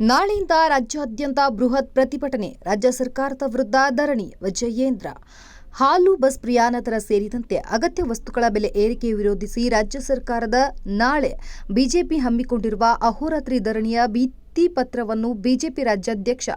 ನಾಳೆಯಿಂದ ರಾಜ್ಯಾದ್ಯಂತ ಬೃಹತ್ ಪ್ರತಿಭಟನೆ, ರಾಜ್ಯ ಸರ್ಕಾರದ ವಿರುದ್ಧ ಧರಣಿ, ವಿಜಯೇಂದ್ರ. ಹಾಲು, ಬಸ್, ಪ್ರಯಾಣ ದರ ಸೇರಿದಂತೆ ಅಗತ್ಯ ವಸ್ತುಗಳ ಬೆಲೆ ಏರಿಕೆ ವಿರೋಧಿಸಿ ರಾಜ್ಯ ಸರ್ಕಾರದ ನಾಳೆ ಬಿಜೆಪಿ ಹಮ್ಮಿಕೊಂಡಿರುವ ಅಹೋರಾತ್ರಿ ಧರಣಿಯ ಭಿತ್ತಿ ಪತ್ರವನ್ನು ಬಿಜೆಪಿ ರಾಜ್ಯಾಧ್ಯಕ್ಷ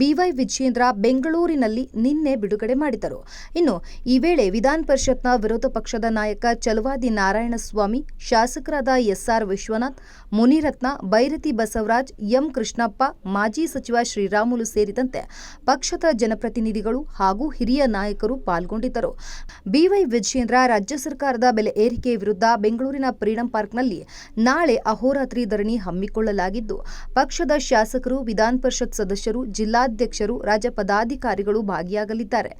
ಬಿವೈ ವಿಜಯೇಂದ್ರ ಬೆಂಗಳೂರಿನಲ್ಲಿ ನಿನ್ನೆ ಬಿಡುಗಡೆ ಮಾಡಿದರು. ಇನ್ನು ಈ ವೇಳೆ ವಿಧಾನ ಪರಿಷತ್ನ ವಿರೋಧ ಪಕ್ಷದ ನಾಯಕ ಚಲುವಾದಿ ನಾರಾಯಣಸ್ವಾಮಿ, ಶಾಸಕರಾದ ಎಸ್ಆರ್ ವಿಶ್ವನಾಥ್, ಮುನಿರತ್ನ, ಬೈರತಿ ಬಸವರಾಜ್, ಎಂ ಕೃಷ್ಣಪ್ಪ, ಮಾಜಿ ಸಚಿವ ಶ್ರೀರಾಮುಲು ಸೇರಿದಂತೆ ಪಕ್ಷದ ಜನಪ್ರತಿನಿಧಿಗಳು ಹಾಗೂ ಹಿರಿಯ ನಾಯಕರು ಪಾಲ್ಗೊಂಡಿದ್ದರು. ಬಿವೈ ವಿಜಯೇಂದ್ರ ರಾಜ್ಯ ಸರ್ಕಾರದ ಬೆಲೆ ಏರಿಕೆ ವಿರುದ್ಧ ಬೆಂಗಳೂರಿನ ಫ್ರೀಡಂ ಪಾರ್ಕ್ನಲ್ಲಿ ನಾಳೆ ಅಹೋರಾತ್ರಿ ಧರಣಿ ಹಮ್ಮಿಕೊಳ್ಳಲಾಗಿದ್ದು ಪಕ್ಷದ ಶಾಸಕರು, ವಿಧಾನ ಪರಿಷತ್ ಸದಸ್ಯರು, ಜಿಲ್ಲಾಧ್ಯಕ್ಷರು, ರಾಜ್ಯ ಪದಾಧಿಕಾರಿಗಳು ಭಾಗಿಯಾಗಲಿದ್ದಾರೆ.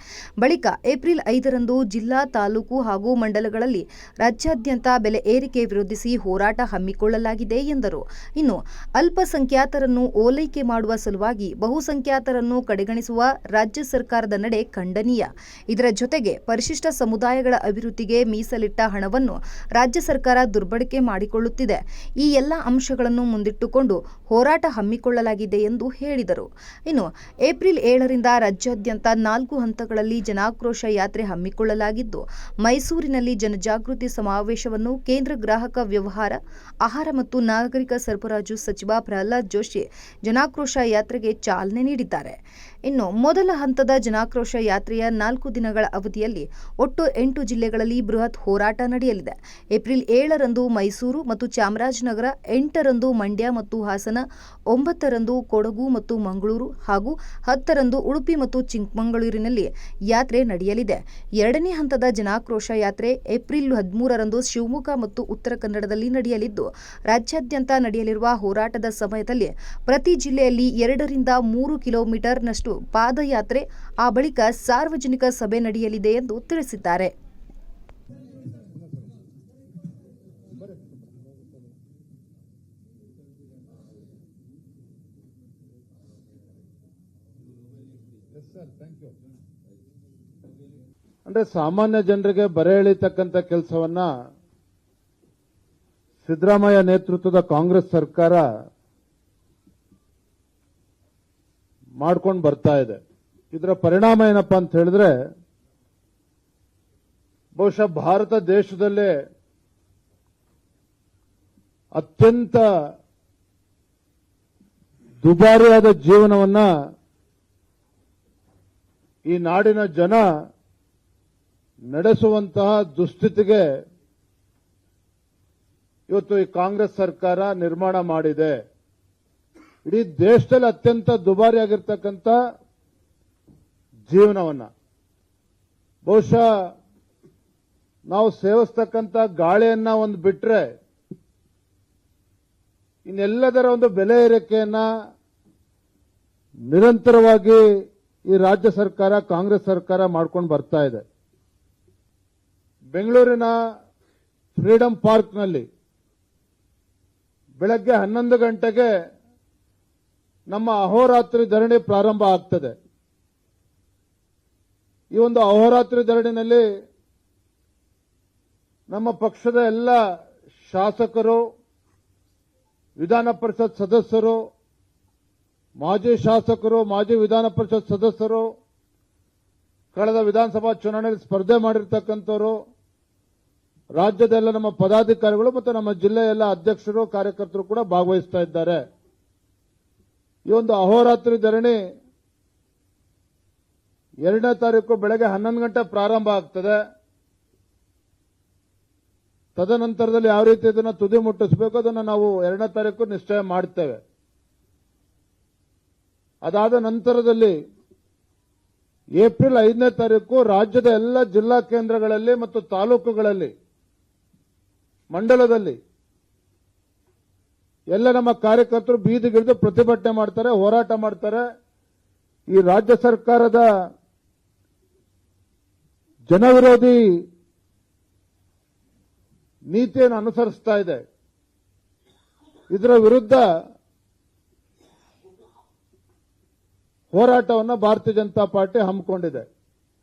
ಬಳಿಕ ಏಪ್ರಿಲ್ ಐದರಂದು ಜಿಲ್ಲಾ ತಾಲೂಕು ಹಾಗೂ ಮಂಡಲಗಳಲ್ಲಿ ರಾಜ್ಯಾದ್ಯಂತ ಬೆಲೆ ಏರಿಕೆ ವಿರೋಧಿಸಿ ಹೋರಾಟ ಹಮ್ಮಿಕೊಳ್ಳಲಾಗಿದೆ ಎಂದರು. ಇನ್ನು ಅಲ್ಪಸಂಖ್ಯಾತರನ್ನು ಓಲೈಕೆ ಮಾಡುವ ಸಲುವಾಗಿ ಬಹುಸಂಖ್ಯಾತರನ್ನು ಕಡೆಗಣಿಸುವ ರಾಜ್ಯ ಸರ್ಕಾರದ ನಡೆ ಖಂಡನೀಯ. ಇದರ ಜೊತೆಗೆ ಪರಿಶಿಷ್ಟ ಸಮುದಾಯಗಳ ಅಭಿವೃದ್ಧಿಗೆ ಮೀಸಲಿಟ್ಟ ಹಣವನ್ನು ರಾಜ್ಯ ಸರ್ಕಾರ ದುರ್ಬಳಕೆ ಮಾಡಿಕೊಳ್ಳುತ್ತಿದೆ. ಈ ಎಲ್ಲ ಅಂಶಗಳನ್ನು ಮುಂದಿಟ್ಟುಕೊಂಡು ಹೋರಾಟ ಹಮ್ಮಿಕೊಳ್ಳಲಾಗಿದೆ ಎಂದು ಹೇಳಿದರು. ಇನ್ನು ಏಪ್ರಿಲ್ ಏಳರಿಂದ ರಾಜ್ಯಾದ್ಯಂತ ನಾಲ್ಕು ಹಂತಗಳಲ್ಲಿ ಜನಾಕ್ರೋಶ ಯಾತ್ರೆ ಹಮ್ಮಿಕೊಳ್ಳಲಾಗಿದ್ದು, ಮೈಸೂರಿನಲ್ಲಿ ಜನಜಾಗೃತಿ ಸಮಾವೇಶವನ್ನು ಕೇಂದ್ರ ಗ್ರಾಹಕ ವ್ಯವಹಾರ, ಆಹಾರ ಮತ್ತು ನಾಗರಿಕ ಸರಬರಾಜು ಸಚಿವ ಪ್ರಹ್ಲಾದ್ ಜೋಶಿ ಜನಾಕ್ರೋಶ ಯಾತ್ರೆಗೆ ಚಾಲನೆ ನೀಡಿದ್ದಾರೆ. ಇನ್ನು ಮೊದಲ ಹಂತದ ಜನಾಕ್ರೋಶ ಯಾತ್ರೆಯ ನಾಲ್ಕು ದಿನಗಳ ಅವಧಿಯಲ್ಲಿ ಒಟ್ಟು ಎಂಟು ಜಿಲ್ಲೆಗಳಲ್ಲಿ ಬೃಹತ್ ಹೋರಾಟ ನಡೆಯಲಿದೆ. ಏಪ್ರಿಲ್ ಏಳರಂದು ಮೈಸೂರು ಮತ್ತು ಚಾಮರಾಜನಗರ, ಎಂಟರಂದು ಮಂಡ್ಯ ಮತ್ತು ಹಾಸನ ಒಂಬತ್ತರಂದು ಕೊಡಗು ಮತ್ತು ಮಂಗಳೂರು ಹಾಗೂ ಹತ್ತರಂದು ಉಡುಪಿ ಮತ್ತು ಚಿಕ್ಕಮಗಳೂರಿನಲ್ಲಿ ಯಾತ್ರೆ ನಡೆಯಲಿದೆ. ಎರಡನೇ ಹಂತದ ಜನಾಕ್ರೋಶ ಯಾತ್ರೆ ಏಪ್ರಿಲ್ ಹದಿಮೂರರಂದು ಶಿವಮೊಗ್ಗ ಮತ್ತು ಉತ್ತರ ಕನ್ನಡದಲ್ಲಿ ನಡೆಯಲಿದ್ದು, ರಾಜ್ಯಾದ್ಯಂತ ನಡೆಯಲಿರುವ ಹೋರಾಟದ ಸಮಯದಲ್ಲಿ ಪ್ರತಿ ಜಿಲ್ಲೆಯಲ್ಲಿ ಎರಡರಿಂದ ಮೂರು ಕಿಲೋಮೀಟರ್ನಷ್ಟು ಪಾದಯಾತ್ರೆ, ಆ ಬಳಿಕ ಸಾರ್ವಜನಿಕ ಸಭೆ ನಡೆಯಲಿದೆ ಎಂದು ತಿಳಿಸಿದ್ದಾರೆ. ಅಂದ್ರೆ ಸಾಮಾನ್ಯ ಜನರಿಗೆ ಬರೆ ಎಳಿತಕ್ಕಂಥ ಕೆಲಸವನ್ನ ಸಿದ್ದರಾಮಯ್ಯ ನೇತೃತ್ವದ ಕಾಂಗ್ರೆಸ್ ಸರ್ಕಾರ ಮಾಡ್ಕೊಂಡು ಬರ್ತಾ ಇದೆ. ಇದರ ಪರಿಣಾಮ ಏನಪ್ಪಾ ಅಂತ ಹೇಳಿದ್ರೆ ಬಹುಶಃ ಭಾರತ ದೇಶದಲ್ಲೇ ಅತ್ಯಂತ ದುಬಾರಿಯಾದ ಜೀವನವನ್ನ ಈ ನಾಡಿನ ಜನ ನಡೆಸುವಂತಹ ದುಸ್ಥಿತಿಗೆ ಇವತ್ತು ಈ ಕಾಂಗ್ರೆಸ್ ಸರ್ಕಾರ ನಿರ್ಮಾಣ ಮಾಡಿದೆ. ಇಡೀ ದೇಶದಲ್ಲಿ ಅತ್ಯಂತ ದುಬಾರಿಯಾಗಿರ್ತಕ್ಕಂಥ ಜೀವನವನ್ನ. ಬಹುಶಃ ನಾವು ಸೇವಿಸ್ತಕ್ಕಂಥ ಗಾಳಿಯನ್ನ ಒಂದು ಬಿಟ್ರೆ ಇನ್ನೆಲ್ಲದರ ಒಂದು ಬೆಲೆ ಏರಿಕೆಯನ್ನ ನಿರಂತರವಾಗಿ ಈ ರಾಜ್ಯ ಸರ್ಕಾರ, ಕಾಂಗ್ರೆಸ್ ಸರ್ಕಾರ ಮಾಡ್ಕೊಂಡು ಬರ್ತಾ ಇದೆ. ಬೆಂಗಳೂರಿನ ಫ್ರೀಡಂ ಪಾರ್ಕ್ನಲ್ಲಿ ಬೆಳಗ್ಗೆ ಹನ್ನೊಂದು ಗಂಟೆಗೆ ನಮ್ಮ ಅಹೋರಾತ್ರಿ ಧರಣಿ ಪ್ರಾರಂಭ ಆಗ್ತದೆ. ಈ ಒಂದು ಅಹೋರಾತ್ರಿ ಧರಣಿನಲ್ಲಿ ನಮ್ಮ ಪಕ್ಷದ ಎಲ್ಲ ಶಾಸಕರು, ವಿಧಾನ ಪರಿಷತ್ ಸದಸ್ಯರು ಮಾಜಿ ಶಾಸಕರು, ಮಾಜಿ ವಿಧಾನ ಪರಿಷತ್ ಸದಸ್ಯರು, ಕಳೆದ ವಿಧಾನಸಭಾ ಚುನಾವಣೆಯಲ್ಲಿ ಸ್ಪರ್ಧೆ ಮಾಡಿರ್ತಕ್ಕಂಥವರು, ರಾಜ್ಯದೆಲ್ಲ ನಮ್ಮ ಪದಾಧಿಕಾರಿಗಳು ಮತ್ತು ನಮ್ಮ ಜಿಲ್ಲೆಯ ಎಲ್ಲ ಅಧ್ಯಕ್ಷರು, ಕಾರ್ಯಕರ್ತರು ಕೂಡ ಭಾಗವಹಿಸ್ತಾ ಇದ್ದಾರೆ. ಈ ಒಂದು ಅಹೋರಾತ್ರಿ ಧರಣಿ ಎರಡನೇ ತಾರೀಕು ಬೆಳಗ್ಗೆ ಹನ್ನೊಂದು ಗಂಟೆ ಪ್ರಾರಂಭ ಆಗ್ತದೆ. ತದನಂತರದಲ್ಲಿ ಯಾವ ರೀತಿ ಇದನ್ನು ತುದಿ ಮುಟ್ಟಿಸಬೇಕು, ಅದನ್ನು ನಾವು ಎರಡನೇ ತಾರೀಕು ನಿಶ್ಚಯ ಮಾಡ್ತೇವೆ. ಅದಾದ ನಂತರದಲ್ಲಿ ಏಪ್ರಿಲ್ ಐದನೇ ತಾರೀಕು ರಾಜ್ಯದ ಎಲ್ಲ ಜಿಲ್ಲಾ ಕೇಂದ್ರಗಳಲ್ಲಿ ಮತ್ತು ತಾಲೂಕುಗಳಲ್ಲಿ, ಮಂಡಲದಲ್ಲಿ ಎಲ್ಲ ನಮ್ಮ ಕಾರ್ಯಕರ್ತರು ಬೀದಿಗಿಳಿದು ಪ್ರತಿಭಟನೆ ಮಾಡ್ತಾರೆ, ಹೋರಾಟ ಮಾಡ್ತಾರೆ. ಈ ರಾಜ್ಯ ಸರ್ಕಾರದ ಜನವಿರೋಧಿ ನೀತಿಯನ್ನು ಅನುಸರಿಸ್ತಾ ಇದೆ. ಇದರ ವಿರುದ್ಧ ಹೋರಾಟವನ್ನು ಭಾರತೀಯ ಜನತಾ ಪಾರ್ಟಿ ಹಮ್ಮಿಕೊಂಡಿದೆ.